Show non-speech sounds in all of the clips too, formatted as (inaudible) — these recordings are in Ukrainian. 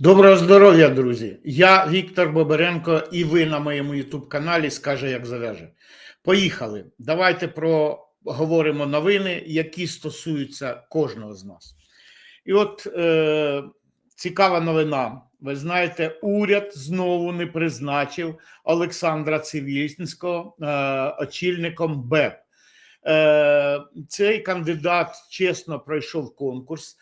Доброго здоров'я, друзі! Я Віктор Боберенко, і ви на моєму Ютуб каналі скаже, як зав'яже. Поїхали. Давайте проговоримо новини, які стосуються кожного з нас. І от е, цікава новина. Ви знаєте, уряд знову не призначив Олександра Цивільського е, очільником БЕП. Е, цей кандидат чесно пройшов конкурс.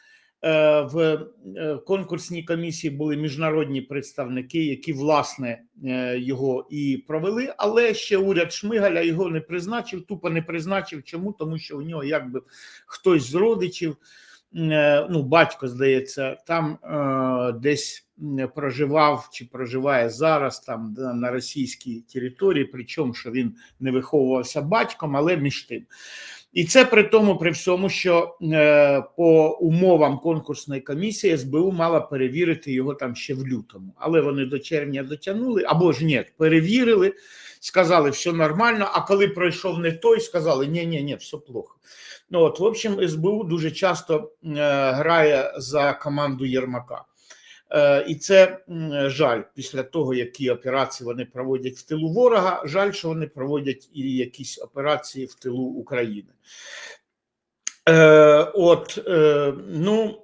Е, В е, конкурсній комісії були міжнародні представники, які власне е, його і провели, але ще уряд Шмигаля його не призначив, тупо не призначив. Чому? Тому що у нього якби хтось з родичів, ну батько здається, там десь проживав чи проживає зараз там на російській території, причому що він не виховувався батьком, але між тим. І це при тому, при всьому, що е, по умовам конкурсної комісії СБУ мала перевірити його там ще в лютому, але вони до червня дотягнули, або ж ні, перевірили, сказали, все нормально. А коли пройшов не той, сказали, ні, ні, ні, все плохо. Ну от, в общем, СБУ дуже часто е, грає за команду Єрмака. Е, І це жаль після того, які операції вони проводять в тилу ворога. Жаль, що вони проводять і якісь операції в тилу України. Е, От, е, ну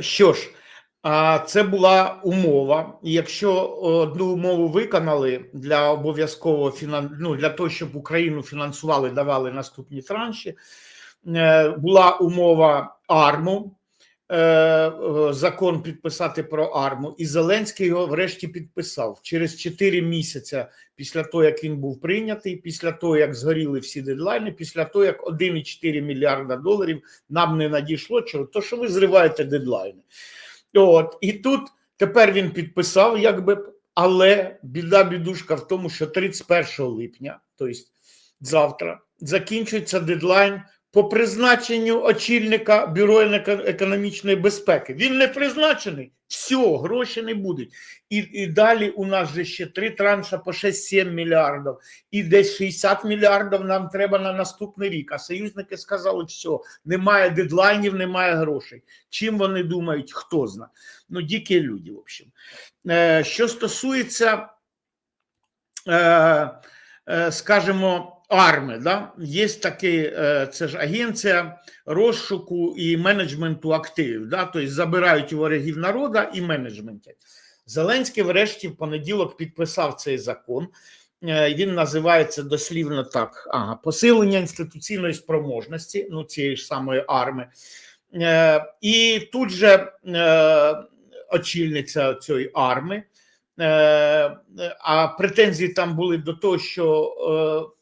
що ж, а це була умова. Якщо одну умову виконали для обов'язкового ну, для того, щоб Україну фінансували, давали наступні транші, була умова арму закон підписати про арму, і Зеленський його врешті підписав через 4 місяці після того, як він був прийнятий, після того, як згоріли всі дедлайни, після того, як 1,4 мільярда доларів нам не надійшло, чого то, що ви зриваєте дедлайни. От і тут тепер він підписав, якби, але біда бідушка в тому, що 31 липня, тобто завтра, закінчується дедлайн по призначенню очільника бюро економічної безпеки. Він не призначений, все, гроші не будуть. І, і далі у нас же ще три транша по 6-7 мільярдів, і десь 60 мільярдів нам треба на наступний рік. А союзники сказали, все, немає дедлайнів, немає грошей. Чим вони думають, хто знає. Ну, дикі люди, в общем. Е, що стосується, е, е, скажімо, арми, да? є таке, це ж агенція розшуку і менеджменту активів, да? тобто забирають ворогів народу і менеджментять. Зеленський, врешті, в понеділок підписав цей закон. Е, Він називається дослівно так: ага, посилення інституційної спроможності, ну цієї ж самої арми. Е, І тут же е, очільниця цієї арми. А претензії там були до того, що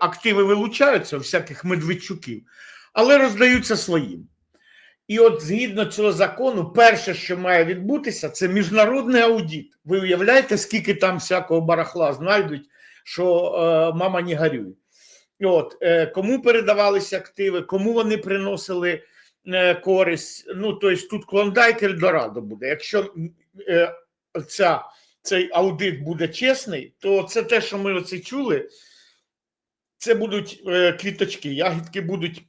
активи вилучаються всяких медведчуків, але роздаються своїм. І от згідно цього закону, перше, що має відбутися, це міжнародний аудит. Ви уявляєте, скільки там всякого барахла знайдуть, що е, мама не горює. От, е, кому передавалися активи, кому вони приносили е, користь. Ну, тобто тут Клондайк Ельдорадо буде. Якщо е, ця, цей аудит буде чесний, то це те, що ми оце чули, це будуть е, квіточки, ягідки будуть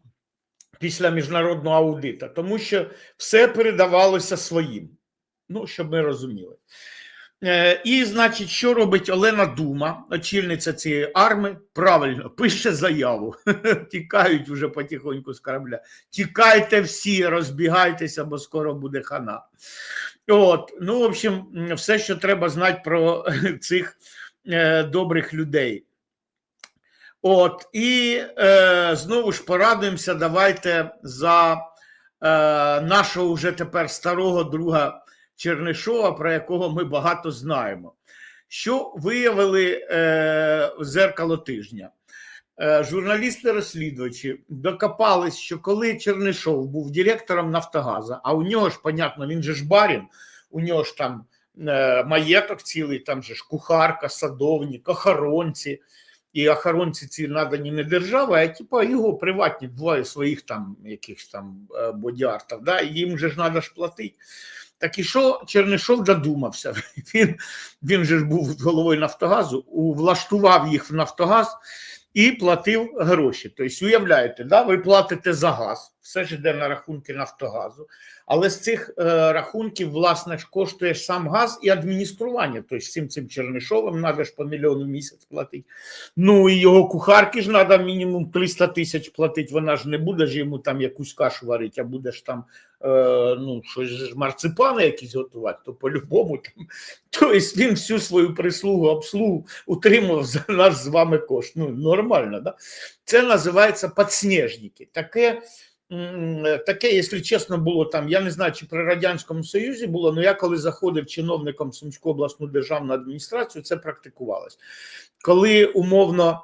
після міжнародного аудита, тому що все передавалося своїм. Ну, щоб ми розуміли. Е, І, значить, що робить Олена Дума, очільниця цієї арми, правильно пише заяву. (laughs) Тікають вже потихоньку з корабля. Тікайте всі, розбігайтеся, бо скоро буде хана. От, ну, в общем, все, що треба знати про (laughs) цих е, добрих людей. От, і е, знову ж порадуємося, давайте за е, нашого вже тепер старого друга Чернишова, про якого ми багато знаємо. Що виявили е, зеркало тижня? Е, журналісти-розслідувачі докопались, що коли Чернишов був директором Нафтогаза, а у нього ж, понятно, він же ж барін, у нього ж там е, маєток цілий, там же ж кухарка, садовник, охоронці. І охоронці ці надані не держава, а типа його приватні двоє своїх там якихось там е, бодіартів, да, їм же ж треба ж платити. Так і що Чернишов додумався? (laughs) Він, він же ж був головою Нафтогазу, влаштував їх в Нафтогаз і платив гроші. Тобто, уявляєте, да, ви платите за газ, все ж йде на рахунки Нафтогазу. Але з цих е, рахунків, власне, ж коштує сам газ і адміністрування. Тобто всім цим Чернишовим треба ж по мільйону місяць платити. Ну і його кухарки ж треба мінімум 300 тисяч платити. Вона ж не буде ж йому там якусь кашу варити, а буде ж там е, ну, щось ж марципани якісь готувати, то по-любому там. (laughs) Тобто він всю свою прислугу, обслугу утримував за наш з вами кошт. Ну, нормально, да? Це називається подснежники. Таке. Таке, якщо чесно, було там. Я не знаю, чи при радянському союзі було. але я коли заходив чиновником Сумську обласну державну адміністрацію, це практикувалось. Коли умовно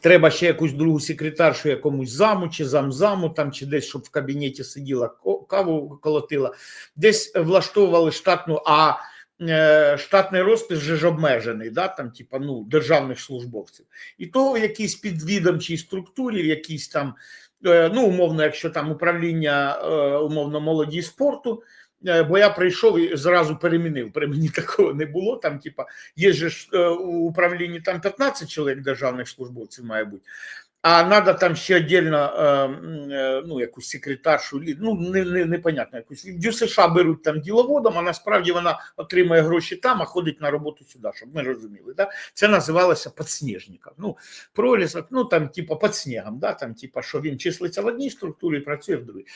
треба ще якусь другу секретаршу якомусь заму чи замзаму, там чи десь, щоб в кабінеті сиділа каву колотила, десь влаштовували штатну, а е, штатний розпис вже ж обмежений, да, там, типа, ну, державних службовців. І то в якійсь підвідомчій структурі, в якійсь там, ну, умовно, якщо там управління е, умовно молоді спорту. е, Бо я прийшов і зразу перемінив. При мені (laughs) такого не було. Там, типа, є ж е, у управлінні там 15 чоловік державних службовців має бути. А треба там ще віддільно е, е, ну, якусь секретаршу, ну не, не, непонятно, якусь в США беруть там діловодом, а насправді вона отримує гроші там, а ходить на роботу сюди, щоб ми розуміли. Да? Це називалося підсніжником. Ну, прорізок, ну там, типа, під снігом, да? там, типа, що він числиться в одній структурі, працює в другій.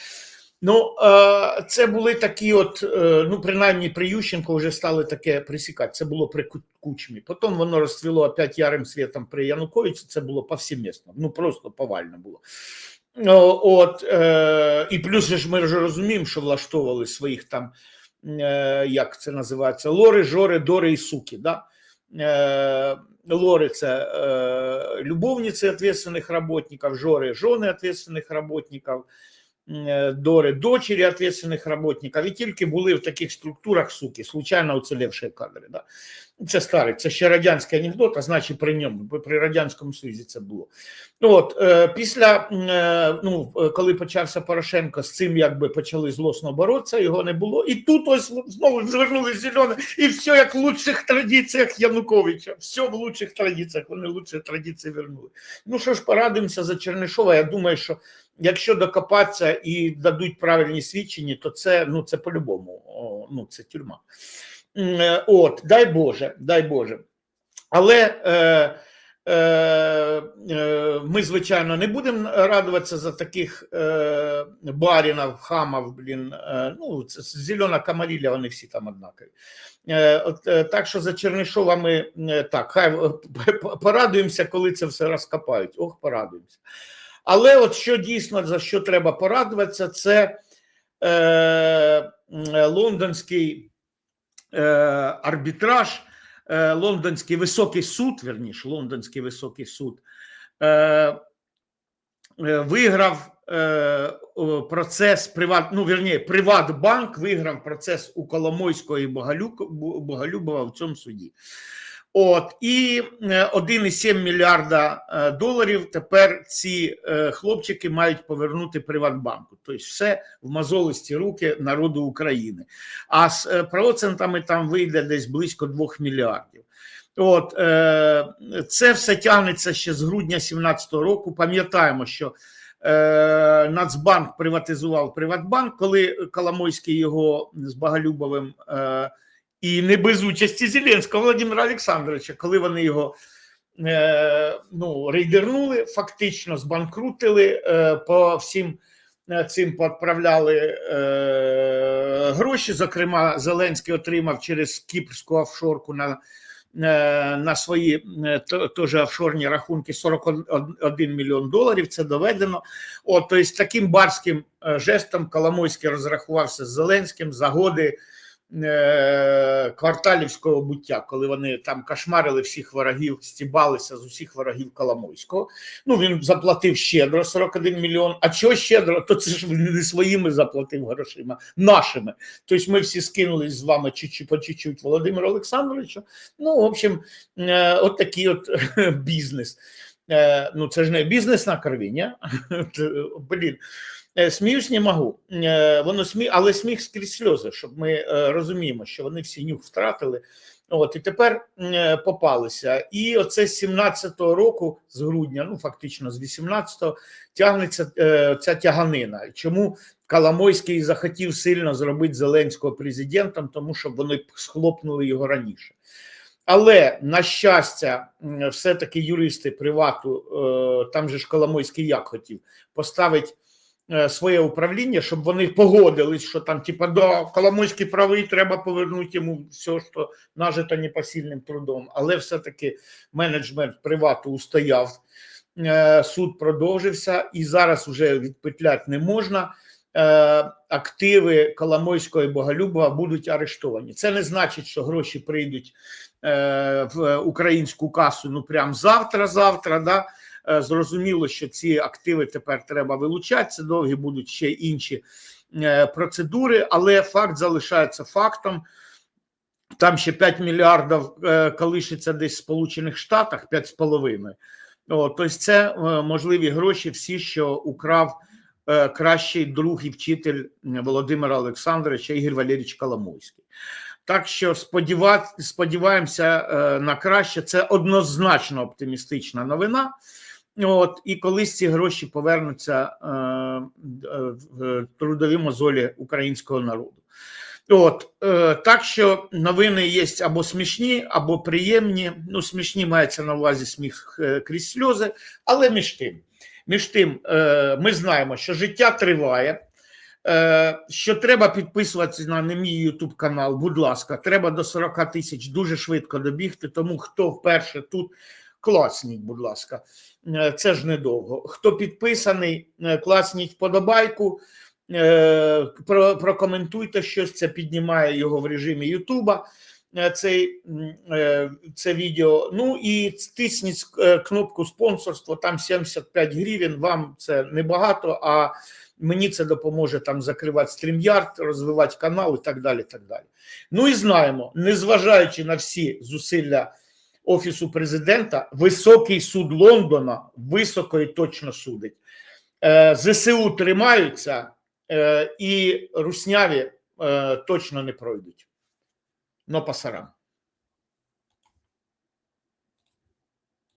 Ну, е, це були такі, от, е, ну, принаймні при Ющенко вже стали таке присікати. Це було при Кучмі. Потім воно розцвіло опять ярим світом при Януковичі. Це було повсімісно, ну просто повально було. От, е, і плюс же ж ми вже розуміємо, що влаштовували своїх там, як це називається, лори, жори, дори і суки. Да? Лори це любовниці ответственних работників, жори, жони ответственних работників, е, дори, дочері ответственних работників. І тільки були в таких структурах суки, случайно уцелевші кадри. Да? Це старий, це ще радянський анекдот, а значить при ньому, при Радянському Союзі це було. Ну, От, е, після, е, ну, е, коли почався Порошенко, з цим якби почали злосно боротися, його не було. І тут ось знову звернули зелене, і все як в лучших традиціях Януковича. Все в лучших традиціях, вони лучші традиції вернули. Ну що ж, порадимося за Чернишова. Я думаю, що якщо докопатися і дадуть правильні свідчення, то це, ну, це по-любому, ну, це тюрма. Е, От, дай Боже, дай Боже. Але е, е, е, ми, звичайно, не будемо радуватися за таких е, барінів, хамів, блін. Е, ну, це зелена камарілля, вони всі там однакові. Е, от, е, так що за Чернишова ми е, так, хай е, порадуємося, коли це все розкопають. Ох, порадуємося. Але от що дійсно за що треба порадуватися, це е, лондонський арбітраж, е, лондонський високий суд, верніше, лондонський високий суд е, е, виграв е, процес приват, ну верні, Приватбанк виграв процес у Коломойського і Боголюбова в цьому суді. От і е, 1,7 мільярда е, доларів тепер ці е, хлопчики мають повернути Приватбанку. Тобто, все в мозолисті руки народу України. А з е, процентами там вийде десь близько 2 мільярдів. От е, це все тягнеться ще з грудня 2017 року. Пам'ятаємо, що е, Нацбанк приватизував Приватбанк, коли Коломойський його з Боголюбовим. І не без участі Зеленського Володимира Олександровича, коли вони його е, ну, рейдернули, фактично збанкрутили, е, по всім е, цим відправляли е, гроші. Зокрема, Зеленський отримав через кіпрську офшорку на, е, на свої е, теж офшорні рахунки 41 мільйон доларів. Це доведено. От, тобто, таким барським жестом Коломойський розрахувався з Зеленським за годи е, кварталівського буття, коли вони там кошмарили всіх ворогів, стібалися з усіх ворогів Коломойського. Ну він заплатив щедро 41 мільйон. А чого щедро? То це ж не своїми заплатив грошима, нашими. Тобто ми всі скинулись з вами по чуть-чуть Володимиру Олександровичу. Ну, в общем, е, от такий от (laughs) бізнес. Е, ну, це ж не бізнес на крові, ні? (laughs) Блін. Е, Сміюсь не можу. Е, Воно смі... Але сміх скрізь сльози, щоб ми розуміємо, що вони всі нюх втратили. От і тепер попалися. І оце з 17-го року, з грудня, ну фактично з 18-го, тягнеться ця тяганина. Чому Коломойський захотів сильно зробити Зеленського президентом, тому що вони схлопнули його раніше. Але на щастя, все-таки юристи привату, е, там же ж Коломойський як хотів, поставить е, своє управління, щоб вони погодились, що там, типа, да, Коломойський правий, треба повернути йому все, що нажито непосильним трудом. Але все-таки менеджмент привату устояв, Е, суд продовжився, і зараз вже відпетлять не можна. Е, Активи Коломойського і Боголюбова будуть арештовані. Це не значить, що гроші прийдуть е, в українську касу ну прям завтра-завтра. Да? Е, Зрозуміло, що ці активи тепер треба вилучати. Це довгі будуть ще інші процедури, але факт залишається фактом. Там ще 5 мільярдів колишиться десь в Сполучених Штатах, 5,5. О, тобто це можливі гроші, всі, що украв кращий друг і вчитель Володимира Олександровича Ігор Валерійович Коломойський. Так що сподіваємося е, на краще. Це однозначно оптимістична новина. От, і колись ці гроші повернуться е, е, в трудові мозолі українського народу. От е, так що новини є або смішні, або приємні. Ну, смішні мається на увазі сміх е, крізь сльози, але між тим, між тим, е, ми знаємо, що життя триває. Е, що треба підписуватися на мій Ютуб канал, будь ласка, треба до 40 тисяч дуже швидко добігти. Тому хто вперше тут, класніть, будь ласка, Е, це ж недовго. Хто підписаний, класніть вподобайку, прокоментуйте щось, це піднімає його в режимі Ютуба. Е, Цей, е, це відео. Ну і тисніть е, кнопку спонсорство, там 75 гривень. Вам це небагато, а мені це допоможе там закривати стрім'ярд, розвивати канал і так далі. так далі. Ну і знаємо, незважаючи на всі зусилля Офісу президента, високий суд Лондона високо і точно судить. ЗСУ тримаються і русняві точно не пройдуть. Но пасарам.